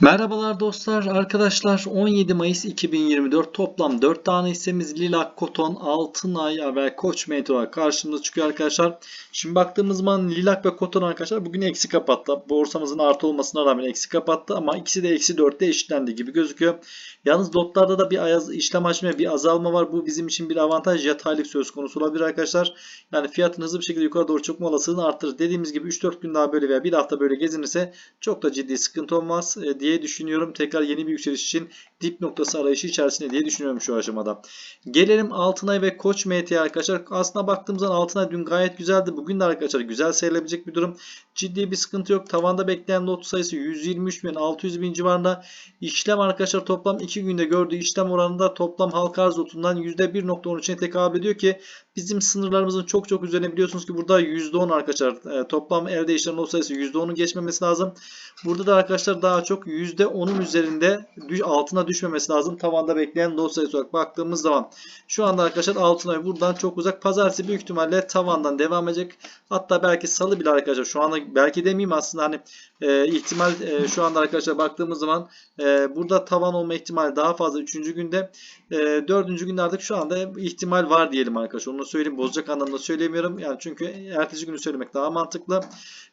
Merhabalar dostlar, arkadaşlar 17 Mayıs 2024 toplam 4 tane hissemiz Lilak, Koton, Altınay ve Koç Meteor karşımıza çıkıyor arkadaşlar. Şimdi baktığımız zaman Lilak ve Koton arkadaşlar bugün eksi kapattı. Borsamızın artı olmasına rağmen eksi kapattı ama ikisi de eksi 4'te eşitlendi gibi gözüküyor. Yalnız lotlarda da bir ayaz, işlem hacmine bir azalma var. Bu bizim için bir avantaj yataylık söz konusu olabilir arkadaşlar. Yani fiyatın hızlı bir şekilde yukarı doğru çıkma olasılığını arttırır. Dediğimiz gibi 3-4 gün daha böyle veya bir hafta böyle gezinirse çok da ciddi sıkıntı olmaz e, diye düşünüyorum. Tekrar yeni bir yükseliş için dip noktası arayışı içerisinde diye düşünüyorum şu aşamada. Gelelim Altınay ve Koç MT arkadaşlar. Aslına baktığımız zaman Altınay dün gayet güzeldi. Bugün de arkadaşlar güzel sayılabilecek bir durum. Ciddi bir sıkıntı yok. Tavanda bekleyen lot sayısı 123 bin 600 bin civarında. İşlem arkadaşlar toplam 2 günde gördüğü işlem oranında toplam halka arz lotundan %1.13'e tekabül ediyor ki bizim sınırlarımızın çok çok üzerine biliyorsunuz ki burada %10 arkadaşlar e, toplam elde işlem lot sayısı %10'un geçmemesi lazım. Burada da arkadaşlar daha çok %10'un üzerinde altına düşmemesi lazım. Tavanda bekleyen lot sayısı olarak baktığımız zaman. Şu anda arkadaşlar altına buradan çok uzak. Pazartesi büyük ihtimalle tavandan devam edecek. Hatta belki salı bile arkadaşlar şu anda belki demeyeyim aslında hani e, ihtimal e, şu anda arkadaşlar baktığımız zaman e, burada tavan olma ihtimali daha fazla 3. günde. E, 4. günde artık şu anda ihtimal var diyelim arkadaşlar. Onu söyleyeyim bozacak anlamda söylemiyorum. Yani çünkü ertesi günü söylemek daha mantıklı.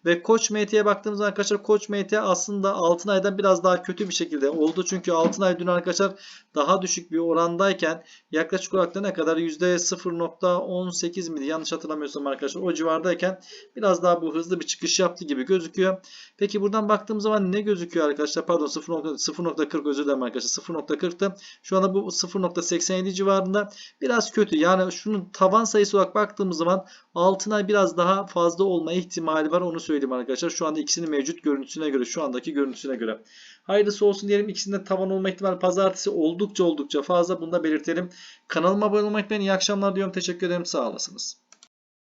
Ve Koç MT'ye baktığımız zaman arkadaşlar Koç MT aslında Altınay'dan biraz daha kötü bir şekilde oldu. Çünkü Altınay dün arkadaşlar daha düşük bir orandayken yaklaşık olarak da ne kadar %0.18 miydi yanlış hatırlamıyorsam arkadaşlar o civardayken biraz daha bu hızlı bir çıkış yaptı gibi gözüküyor. Peki buradan baktığımız zaman ne gözüküyor arkadaşlar? Pardon 0.40 özür dilerim arkadaşlar 0.40'tı. Şu anda bu 0.87 civarında biraz kötü. Yani şunun tavan sayısı olarak baktığımız zaman Altınay biraz daha fazla olma ihtimali var. Onu söyleyeyim arkadaşlar. Şu anda ikisinin mevcut görüntüsüne göre şu andaki görüntüsüne göre. Hayırlısı olsun diyelim. İkisinde tavan olma ihtimali pazartesi oldukça oldukça fazla. Bunu da belirtelim. Kanalıma abone olmayı unutmayın. İyi akşamlar diyorum. Teşekkür ederim. Sağ olasınız.